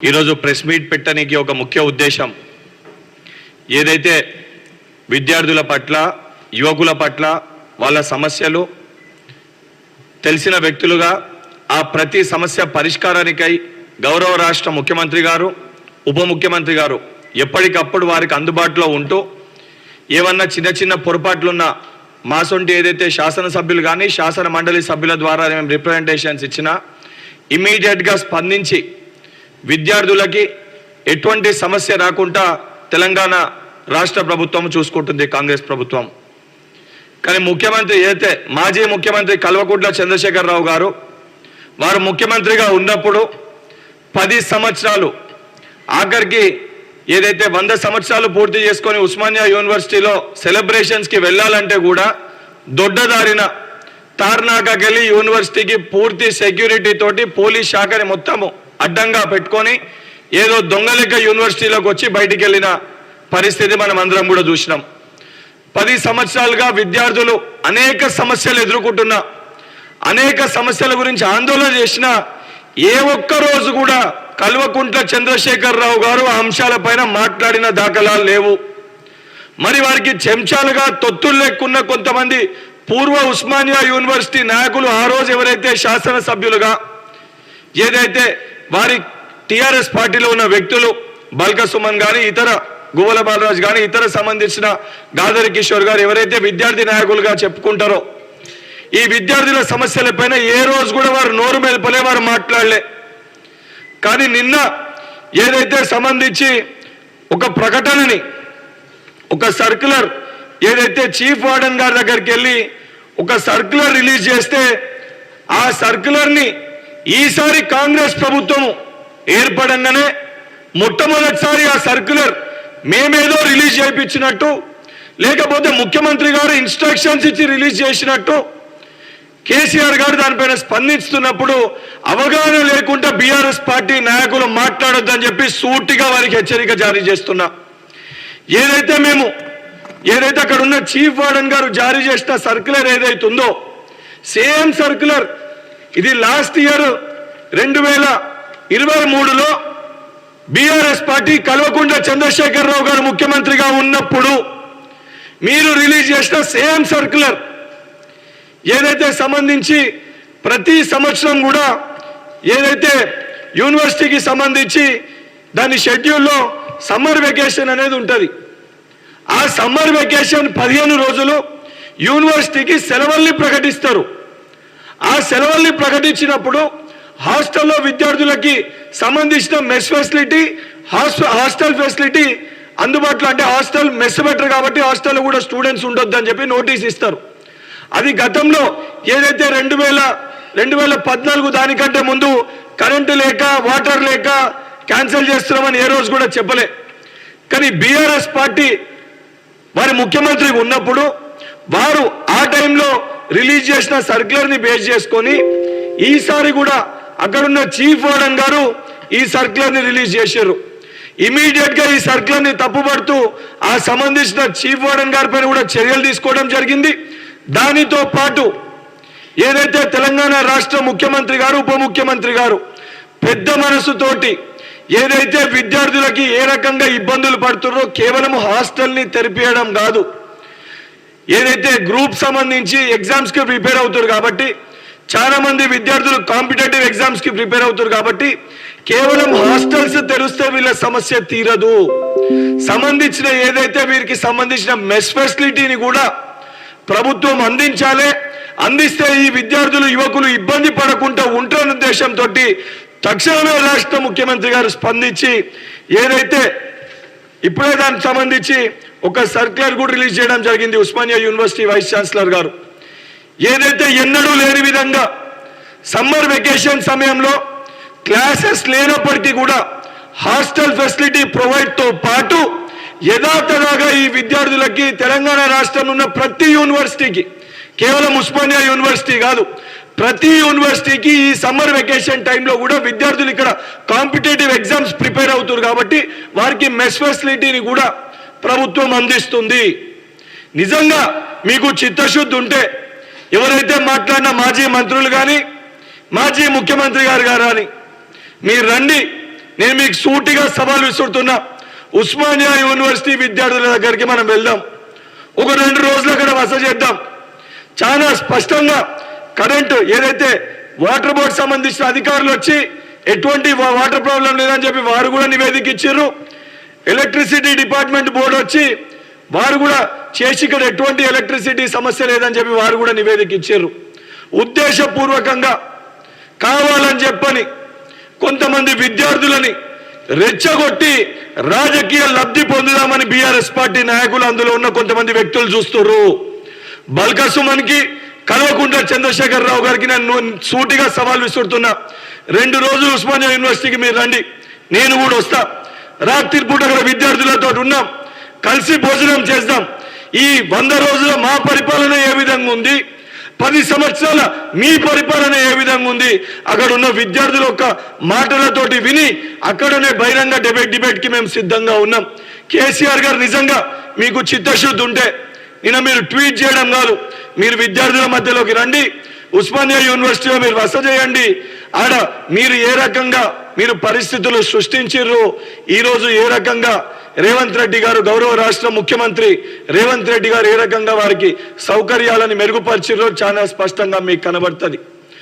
ఈరోజు press meet పెట్టడానికి ఒక ముఖ్య ఉద్దేశం. ఏదైతే విద్యార్థుల పట్ల యువకుల పట్ల వాళ్ళ సమస్యలు తెలిసిన వ్యక్తులుగా ఆ ప్రతి సమస్య పరిష్కారానికై గౌరవ రాష్ట్ర ముఖ్యమంత్రి గారు ఉప ముఖ్యమంత్రి గారు ఎప్పటికప్పుడు వారికి అందుబాటులో ఉంటూ ఏమన్నా చిన్న చిన్న పొరపాట్లున్న మాసొంటి ఏదైతే శాసనసభ్యులు కానీ శాసన మండలి సభ్యుల ద్వారా మేము రిప్రజెంటేషన్స్ ఇచ్చినా ఇమీడియట్గా స్పందించి విద్యార్థులకి ఎటువంటి సమస్య రాకుండా తెలంగాణ రాష్ట్ర ప్రభుత్వం చూసుకుంటుంది కాంగ్రెస్ ప్రభుత్వం. కానీ ముఖ్యమంత్రి ఏదైతే మాజీ ముఖ్యమంత్రి కల్వకుంట్ల చంద్రశేఖరరావు గారు వారు ముఖ్యమంత్రిగా ఉన్నప్పుడు పది సంవత్సరాలు ఆఖరికి ఏదైతే వంద సంవత్సరాలు పూర్తి చేసుకొని ఉస్మానియా యూనివర్సిటీలో సెలబ్రేషన్స్కి వెళ్ళాలంటే కూడా దొడ్డదారిన తార్నాకకెళ్ళి యూనివర్సిటీకి పూర్తి సెక్యూరిటీ తోటి పోలీస్ శాఖని మొత్తము అడ్డంగా పెట్టుకొని ఏదో దొంగలెక్క యూనివర్సిటీలోకి వచ్చి బయటికి వెళ్ళిన పరిస్థితి మనం అందరం కూడా చూసినాం. పది సంవత్సరాలుగా విద్యార్థులు అనేక సమస్యలు ఎదుర్కొంటున్నా అనేక సమస్యల గురించి ఆందోళన చేసిన ఏ ఒక్క రోజు కూడా కల్వకుంట్ల చంద్రశేఖరరావు గారు ఆ అంశాలపైన మాట్లాడిన దాఖలాలు లేవు. మరి వారికి చెంచాలుగా తొత్తులు లేకున్న కొంతమంది పూర్వ ఉస్మానియా యూనివర్సిటీ నాయకులు ఆ రోజు ఎవరైతే శాసనసభ్యులుగా ఏదైతే వారి టిఆర్ఎస్ పార్టీలో ఉన్న వ్యక్తులు బల్క సుమన్ కానీ ఇతర గువల బాలరాజు కానీ ఇతర సంబంధించిన గాదరి కిషోర్ గారు ఎవరైతే విద్యార్థి నాయకులుగా చెప్పుకుంటారో ఈ విద్యార్థుల సమస్యలపైన ఏ రోజు కూడా వారు నోరు మెదపలే వారు మాట్లాడలే. కానీ నిన్న ఏదైతే సంబంధించి ఒక ప్రకటనని ఒక సర్క్యులర్ ఏదైతే చీఫ్ వార్డెన్ గారి దగ్గరికి వెళ్ళి ఒక సర్క్యులర్ రిలీజ్ చేస్తే ఆ సర్క్యులర్ని ఈసారి కాంగ్రెస్ ప్రభుత్వం ఏర్పడంగానే మొట్టమొదటిసారి ఆ సర్క్యులర్ మేమేదో రిలీజ్ చేయించినట్టు లేకపోతే ముఖ్యమంత్రి గారు ఇన్స్ట్రక్షన్స్ ఇచ్చి రిలీజ్ చేసినట్టు కేసీఆర్ గారు దానిపైన స్పందిస్తున్నప్పుడు అవగాహన లేకుండా బీఆర్ఎస్ పార్టీ నాయకులు మాట్లాడొద్దని చెప్పి సూటిగా వారికి హెచ్చరిక జారీ చేస్తున్నా. ఏదైతే మేము ఏదైతే అక్కడ ఉన్న చీఫ్ వార్డెన్ గారు జారీ చేసిన సర్క్యులర్ ఏదైతుందో సేమ్ సర్క్యులర్ ఇది లాస్ట్ ఇయర్ రెండు వేల ఇరవై మూడులో బీఆర్ఎస్ పార్టీ కల్వకుంట్ల చంద్రశేఖరరావు గారు ముఖ్యమంత్రిగా ఉన్నప్పుడు మీరు రిలీజ్ చేసిన సేమ్ సర్క్యులర్ ఏదైతే సంబంధించి ప్రతి సంవత్సరం కూడా ఏదైతే యూనివర్సిటీకి సంబంధించి దాని షెడ్యూల్లో సమ్మర్ వెకేషన్ అనేది ఉంటుంది. ఆ సమ్మర్ వెకేషన్ పదిహేను రోజులు యూనివర్సిటీకి సెలవుల్ని ప్రకటిస్తారు. ఆ సెలవుల్ని ప్రకటించినప్పుడు హాస్టల్లో విద్యార్థులకి సంబంధించిన మెస్ ఫెసిలిటీ హాస్టల్ ఫెసిలిటీ అందుబాటులో అంటే హాస్టల్ మెస్ బెటర్ కాబట్టి హాస్టల్లో కూడా స్టూడెంట్స్ ఉండొద్దని చెప్పి నోటీస్ ఇస్తారు. అది గతంలో ఏదైతే రెండు వేల రెండు వేల పద్నాలుగు దానికంటే ముందు కరెంటు లేక వాటర్ లేక క్యాన్సిల్ చేస్తున్నామని ఏ రోజు కూడా చెప్పలే. కానీ బీఆర్ఎస్ పార్టీ వారి ముఖ్యమంత్రి ఉన్నప్పుడు వారు ఆ టైంలో రిలీజ్ చేసిన సర్క్యులర్ని బేస్ చేసుకొని ఈసారి కూడా అక్కడున్న చీఫ్ వార్డెన్ గారు ఈ సర్క్యులర్ని రిలీజ్ చేశారు. ఇమీడియట్గా ఈ సర్క్యులర్ని తప్పుపడుతూ ఆ సంబంధించిన చీఫ్ వార్డన్ గారి పైన కూడా చర్యలు తీసుకోవడం జరిగింది. దానితో పాటు ఏదైతే తెలంగాణ రాష్ట్ర ముఖ్యమంత్రి గారు ఉప ముఖ్యమంత్రి గారు పెద్ద మనసుతోటి ఏదైతే విద్యార్థులకి ఏ రకంగా ఇబ్బందులు పడుతున్నారో కేవలం హాస్టల్ని తెరిపియడం కాదు. ఏదైతే గ్రూప్ సంబంధించి ఎగ్జామ్స్కి ప్రిపేర్ అవుతారు కాబట్టి చాలా మంది విద్యార్థులు కాంపిటేటివ్ ఎగ్జామ్స్కి ప్రిపేర్ అవుతారు కాబట్టి కేవలం హాస్టల్స్ తెరిస్తే వీళ్ళ సమస్య తీరదు. సంబంధించిన ఏదైతే వీరికి సంబంధించిన మెస్ ఫెసిలిటీని కూడా ప్రభుత్వం అందించాలి అందిస్తే ఈ విద్యార్థులు యువకులు ఇబ్బంది పడకుండా ఉంటారన్న ఉద్దేశంతో తక్షణమే రాష్ట్ర ముఖ్యమంత్రి గారు స్పందించి ఏదైతే ఇప్పుడే దానికి సంబంధించి ఒక సర్క్యులర్ కూడా రిలీజ్ చేయడం జరిగింది ఉస్మానియా యూనివర్సిటీ వైస్ ఛాన్సలర్ గారు. ఏదైతే ఎన్నడూ లేని విధంగా సమ్మర్ వెకేషన్ సమయంలో క్లాసెస్ లేనప్పటికీ కూడా హాస్టల్ ఫెసిలిటీ ప్రొవైడ్తో పాటు యథాతథాగా ఈ విద్యార్థులకి తెలంగాణ రాష్ట్రంలో ఉన్న ప్రతి యూనివర్సిటీకి కేవలం ఉస్మానియా యూనివర్సిటీ కాదు ప్రతి యూనివర్సిటీకి ఈ సమ్మర్ వెకేషన్ టైంలో కూడా విద్యార్థులు ఇక్కడ కాంపిటేటివ్ ఎగ్జామ్స్ ప్రిపేర్ అవుతారు కాబట్టి వారికి మెస్ ఫెసిలిటీని కూడా ప్రభుత్వం అందిస్తుంది. నిజంగా మీకు చిత్తశుద్ధి ఉంటే ఎవరైతే మాట్లాడిన మాజీ మంత్రులు కానీ మాజీ ముఖ్యమంత్రి గారు గారు కానీ మీరు రండి. నేను మీకు సూటిగా సవాలు విసురుతున్నా. ఉస్మానియా యూనివర్సిటీ విద్యార్థుల దగ్గరికి మనం వెళ్దాం. ఒక రెండు రోజులు అక్కడ బస చేద్దాం. చాలా స్పష్టంగా కరెంటు ఏదైతే వాటర్ బోర్డు సంబంధించిన అధికారులు వచ్చి ఎటువంటి వాటర్ ప్రాబ్లం లేదని చెప్పి వారు కూడా నివేదిక ఇచ్చారు ఎలక్ట్రిసిటీ డిపార్ట్మెంట్ బోర్డు వచ్చి వారు కూడా చేసి ఇక్కడ ఎటువంటి ఎలక్ట్రిసిటీ సమస్య లేదని చెప్పి వారు కూడా నివేదిక ఇచ్చారు. ఉద్దేశపూర్వకంగా కావాలని చెప్పని కొంతమంది విద్యార్థులని రెచ్చగొట్టి రాజకీయ లబ్ధి పొందుదామని బీఆర్ఎస్ పార్టీ నాయకులు అందులో ఉన్న కొంతమంది వ్యక్తులు చూస్తున్నారు బల్కసుమన్కి కల్వకుంట్ల చంద్రశేఖర్ రావు గారికి నేను సూటిగా సవాల్ విసురుతున్నా. రెండు రోజులు ఉస్మానియా యూనివర్సిటీకి మీరు రండి. నేను కూడా వస్తా. రాత్రి పూట అక్కడ విద్యార్థులతో ఉన్నాం. కలిసి భోజనం చేద్దాం. ఈ వంద రోజుల మా పరిపాలన ఏ విధంగా ఉంది? పది సంవత్సరాల మీ పరిపాలన ఏ విధంగా ఉంది? అక్కడ ఉన్న విద్యార్థుల యొక్క మాటలతోటి విని అక్కడనే బహిరంగ డిబేట్ డిబేట్కి మేము సిద్ధంగా ఉన్నాం. కేసీఆర్ గారు నిజంగా మీకు చిత్తశుద్ధి ఉంటే నిన్న మీరు ట్వీట్ చేయడం కాదు. మీరు విద్యార్థుల మధ్యలోకి రండి. ఉస్మానియా యూనివర్సిటీలో మీరు వస చేయండి. ఆడ మీరు ఏ రకంగా మీరు పరిస్థితులు సృష్టించిర్రు. ఈరోజు ఏ రకంగా రేవంత్ రెడ్డి గారు గౌరవ రాష్ట్ర ముఖ్యమంత్రి రేవంత్ రెడ్డి గారు ఏ రకంగా వారికి సౌకర్యాలను మెరుగుపరిచిర్రో చాలా స్పష్టంగా మీకు కనబడుతుంది.